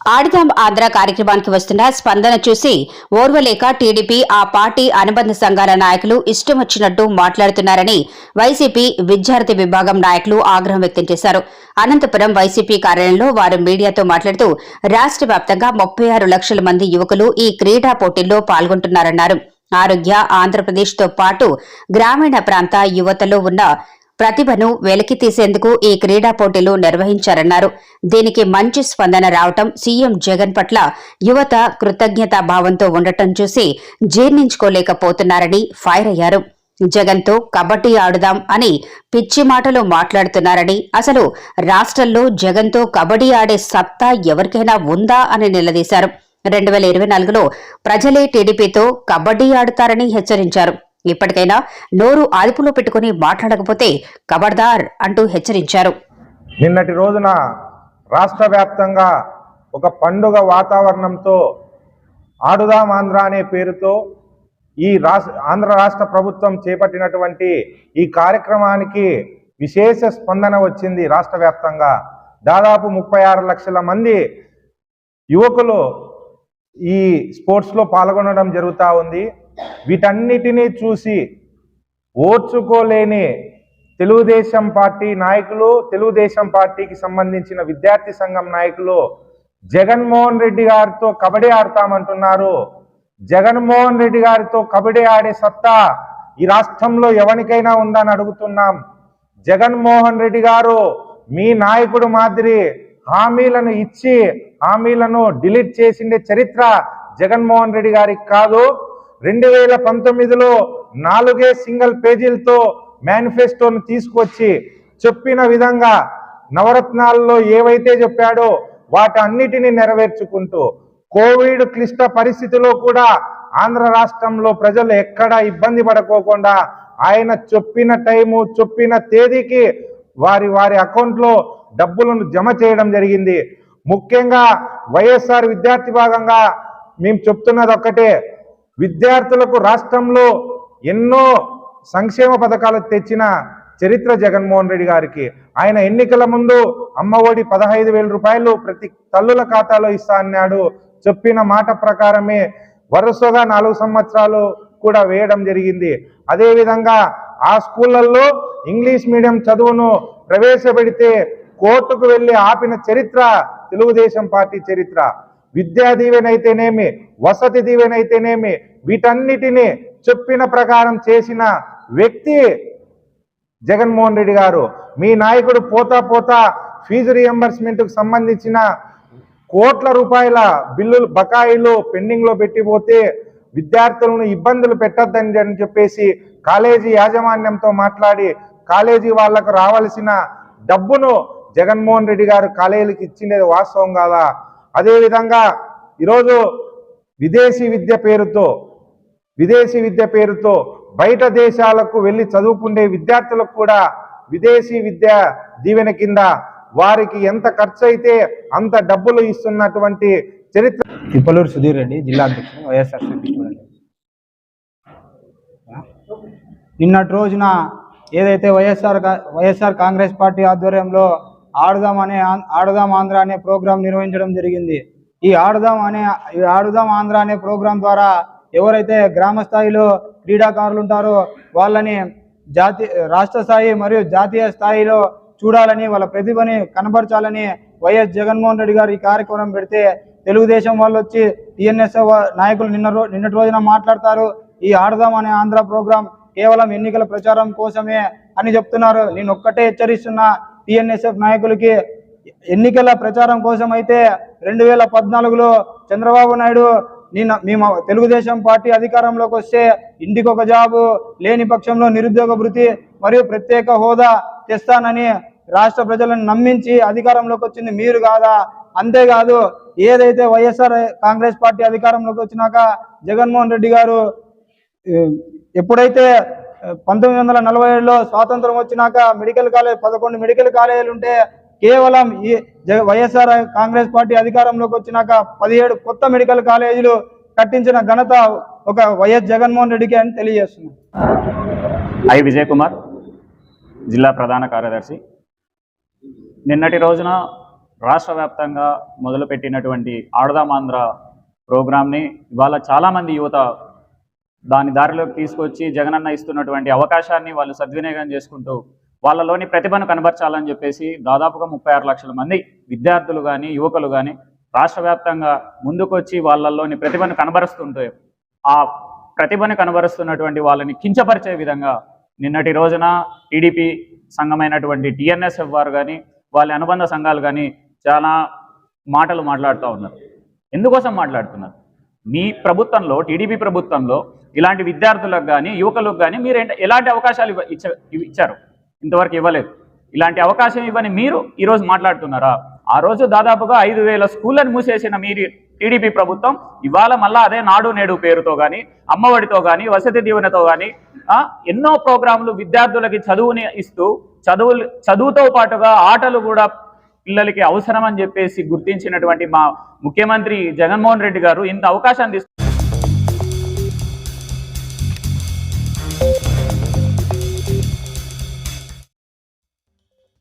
ఆడిదాం ఆంధ్ర కార్యక్రమానికి వస్తున్న స్పందన చూసి ఓర్వలేక టీడీపీ ఆ పార్టీ అనుబంధ సంఘాల నాయకులు ఇష్టం వచ్చినట్టు మాట్లాడుతున్నారని వైసీపీ విద్యార్థి విభాగం నాయకులు ఆగ్రహం వ్యక్తం చేశారు. అనంతపురం వైసీపీ కార్యాలయంలో వారు మీడియాతో మాట్లాడుతూ రాష్ట్ర వ్యాప్తంగా ముప్పై ఆరు లక్షల మంది యువకులు ఈ క్రీడా పోటీల్లో పాల్గొంటున్నారన్నారు. ఆరోగ్య ఆంధ్రప్రదేశ్తో పాటు గ్రామీణ ప్రాంత యువతలో ఉన్న ప్రతిభను వెలికి తీసేందుకు ఈ క్రీడా పోటీలు నిర్వహించారన్నారు. దీనికి మంచి స్పందన రావటం సీఎం జగన్ పట్ల యువత కృతజ్ఞతా భావంతో ఉండటం చూసి జీర్ణించుకోలేకపోతున్నారని ఫైర్ అయ్యారు. జగన్తో కబడ్డీ ఆడుదాం అని పిచ్చి మాటలు మాట్లాడుతున్నారని అసలు రాష్ట్రంలో జగన్తో కబడ్డీ ఆడే సత్తా ఎవరికైనా ఉందా అని నిలదీశారు. రెండు వేల ఇరవై నాలుగులో ప్రజలే టీడీపీతో కబడ్డీ ఆడుతారని హెచ్చరించారు. ఇప్పటికైనా నోరు అదుపులో పెట్టుకుని మాట్లాడకపోతే కబడ్దార్ అంటూ హెచ్చరించారు. నిన్నటి రోజున రాష్ట్ర వ్యాప్తంగా ఒక పండుగ వాతావరణంతో ఆడుదాం ఆంధ్ర అనే పేరుతో ఈ రాష్ట్ర ఆంధ్ర రాష్ట్ర ప్రభుత్వం చేపట్టినటువంటి ఈ కార్యక్రమానికి విశేష స్పందన వచ్చింది రాష్ట్ర వ్యాప్తంగా. దాదాపు ముప్పై ఆరు లక్షల మంది యువకులు ఈ స్పోర్ట్స్లో పాల్గొనడం జరుగుతూ ఉంది. వీటన్నిటినీ చూసి ఓర్చుకోలేని తెలుగుదేశం పార్టీ నాయకులు తెలుగుదేశం పార్టీకి సంబంధించిన విద్యార్థి సంఘం నాయకులు జగన్మోహన్ రెడ్డి గారితో కబడ్డీ ఆడతామంటున్నారు. జగన్మోహన్ రెడ్డి గారితో కబడ్డీ ఆడే సత్తా ఈ రాష్ట్రంలో ఎవరికైనా ఉందని అడుగుతున్నాం. జగన్మోహన్ రెడ్డి గారు మీ నాయకుడు మాదిరి హామీలను ఇచ్చి హామీలను డిలీట్ చేసిండే చరిత్ర జగన్మోహన్ రెడ్డి గారికి కాదు. రెండు వేల పంతొమ్మిదిలో నాలుగే సింగిల్ పేజీలతో మేనిఫెస్టోను తీసుకొచ్చి చెప్పిన విధంగా నవరత్నాల్లో ఏవైతే చెప్పాడో వాటన్నిటిని నెరవేర్చుకుంటూ కోవిడ్ క్లిష్ట పరిస్థితిలో కూడా ఆంధ్ర రాష్ట్రంలో ప్రజలు ఎక్కడ ఇబ్బంది పడుకోకుండా ఆయన చెప్పిన టైము చెప్పిన తేదీకి వారి వారి అకౌంట్లో డబ్బులను జమ చేయడం జరిగింది. ముఖ్యంగా వైఎస్ఆర్ విద్యార్థి భాగంగా మేము చెప్తున్నది ఒక్కటే విద్యార్థులకు రాష్ట్రంలో ఎన్నో సంక్షేమ పథకాలు తెచ్చిన చరిత్ర జగన్మోహన్ రెడ్డి గారికి. ఆయన ఎన్నికల ముందు అమ్మఒడి పదహైదు వేల రూపాయలు ప్రతి తల్లుల ఖాతాలో ఇస్తా అన్నాడు. చెప్పిన మాట ప్రకారమే వరుసగా నాలుగు సంవత్సరాలు కూడా వేయడం జరిగింది. అదేవిధంగా ఆ స్కూళ్ళల్లో ఇంగ్లీష్ మీడియం చదువును ప్రవేశపెడితే కోర్టుకు వెళ్ళి ఆపిన చరిత్ర తెలుగుదేశం పార్టీ చరిత్ర. విద్యా దీవెనైతేనేమి వసతి దీవెనైతేనేమి వీటన్నిటిని చెప్పిన ప్రకారం చేసిన వ్యక్తి జగన్మోహన్ రెడ్డి గారు. మీ నాయకుడు పోతా పోతా ఫీజు రియంబర్స్మెంట్కు సంబంధించిన కోట్ల రూపాయల బిల్లులు బకాయిలు పెండింగ్లో పెట్టిపోతే విద్యార్థులను ఇబ్బందులు పెట్టొద్దని అని చెప్పేసి కాలేజీ యాజమాన్యంతో మాట్లాడి కాలేజీ వాళ్ళకు రావాల్సిన డబ్బును జగన్మోహన్ రెడ్డి గారు కాలేజీకి ఇచ్చిండేది వాస్తవం కాదా? అదేవిధంగా ఈరోజు విదేశీ విద్య పేరుతో విదేశీ విద్య పేరుతో బయట దేశాలకు వెళ్ళి చదువుకునే విద్యార్థులకు కూడా విదేశీ విద్య దీవెన కింద వారికి ఎంత ఖర్చు అయితే అంత డబ్బులు ఇస్తున్నటువంటి చరిత్ర తిప్పలూరు సుధీర్ రెడ్డి జిల్లా అధ్యక్షుడు వైఎస్ఆర్సీపీ స్టూడెంట్ నిన్నటి రోజున ఏదైతే వైఎస్ఆర్ వైఎస్ఆర్ కాంగ్రెస్ పార్టీ ఆధ్వర్యంలో ఆడుదాం అనే ఆడుదాం ఆంధ్ర అనే ప్రోగ్రాం నిర్వహించడం జరిగింది. ఈ ఆడుదాం అనే ఈ ఆడుదాం ఆంధ్ర అనే ప్రోగ్రాం ద్వారా ఎవరైతే గ్రామ స్థాయిలో క్రీడాకారులు ఉంటారో వాళ్ళని జాతి రాష్ట్ర స్థాయి మరియు జాతీయ స్థాయిలో చూడాలని వాళ్ళ ప్రతిభని కనబరచాలని వైఎస్ జగన్మోహన్ రెడ్డి గారు ఈ కార్యక్రమం పెడితే తెలుగుదేశం వాళ్ళు వచ్చి టిఎన్ఎస్ఎఫ్ నాయకులు నిన్న రో నిన్నటి రోజున మాట్లాడతారు. ఈ ఆడదాం అనే ఆంధ్ర ప్రోగ్రాం కేవలం ఎన్నికల ప్రచారం కోసమే అని చెప్తున్నారు. నేను ఒక్కటే హెచ్చరిస్తున్నా. టిఎన్ఎస్ఎఫ్ నాయకులకి ఎన్నికల ప్రచారం కోసం అయితే రెండు వేల పద్నాలుగులో చంద్రబాబు నాయుడు నేను మేము తెలుగుదేశం పార్టీ అధికారంలోకి వస్తే ఇంటికి ఒక జాబు లేని పక్షంలో నిరుద్యోగ భృతి మరియు ప్రత్యేక హోదా తెస్తానని రాష్ట్ర ప్రజలను నమ్మించి అధికారంలోకి వచ్చింది మీరు కాదా? అంతేకాదు ఏదైతే వైఎస్ఆర్ కాంగ్రెస్ పార్టీ అధికారంలోకి వచ్చినాక జగన్మోహన్ రెడ్డి గారు ఎప్పుడైతే పంతొమ్మిది వందల నలభై ఏడులో స్వాతంత్రం వచ్చినాక మెడికల్ కాలేజ్ పదకొండు మెడికల్ కాలేజీలు ఉంటే కేవలం ఈ వైఎస్ఆర్ కాంగ్రెస్ పార్టీ అధికారంలోకి వచ్చినాక పదిహేడు కొత్త మెడికల్ కాలేజీలు కట్టించిన ఘనత ఒక వైఎస్ జగన్మోహన్ రెడ్డికి అని తెలియజేస్తున్నాం. ఐ. విజయ్ కుమార్ జిల్లా ప్రధాన కార్యదర్శి. నిన్నటి రోజున రాష్ట్ర వ్యాప్తంగా మొదలుపెట్టినటువంటి ఆడదామాంధ్ర ప్రోగ్రామ్ని ఇవాళ చాలామంది యువత దాని దారిలోకి తీసుకొచ్చి జగనన్న ఇస్తున్నటువంటి అవకాశాన్ని వాళ్ళు సద్వినియోగం చేసుకుంటూ వాళ్ళలోని ప్రతిభను కనబరచాలని చెప్పేసి దాదాపుగా ముప్పై ఆరు లక్షల మంది విద్యార్థులు కానీ యువకులు కానీ రాష్ట్ర వ్యాప్తంగా ముందుకొచ్చి వాళ్ళలోని ప్రతిభను కనబరుస్తుంటే ఆ ప్రతిభను కనబరుస్తున్నటువంటి వాళ్ళని కించపరిచే విధంగా నిన్నటి రోజున టీడీపీ సంఘమైనటువంటి టిఎన్ఎస్ఎఫ్ వారు కానీ వాళ్ళ అనుబంధ సంఘాలు కానీ చాలా మాటలు మాట్లాడుతూ ఉన్నారు. ఎందుకోసం మాట్లాడుతున్నారు? మీ ప్రభుత్వంలో టీడీపీ ప్రభుత్వంలో ఇలాంటి విద్యార్థులకు కానీ యువకులకు కానీ మీరు ఎలాంటి అవకాశాలు ఇవ్వ- ఇచ్చ- ఇచ్చారు? ఇంతవరకు ఇవ్వలేదు. ఇలాంటి అవకాశం ఇవ్వని మీరు ఈరోజు మాట్లాడుతున్నారా? ఆ రోజు దాదాపుగా ఐదు వేల స్కూళ్ళను మూసేసిన మీరు టీడీపీ ప్రభుత్వం ఇవాళ మళ్ళా అదే నాడు నేడు పేరుతో కానీ అమ్మఒడితో కానీ వసతి దీవెనతో కానీ ఎన్నో ప్రోగ్రాంలు విద్యార్థులకి చదువుని ఇస్తూ చదువు చదువుతో పాటుగా ఆటలు కూడా పిల్లలకి అవసరం అని చెప్పేసి గుర్తించినటువంటి మా ముఖ్యమంత్రి జగన్మోహన్ రెడ్డి గారు ఇంత అవకాశాన్ని తీసుకు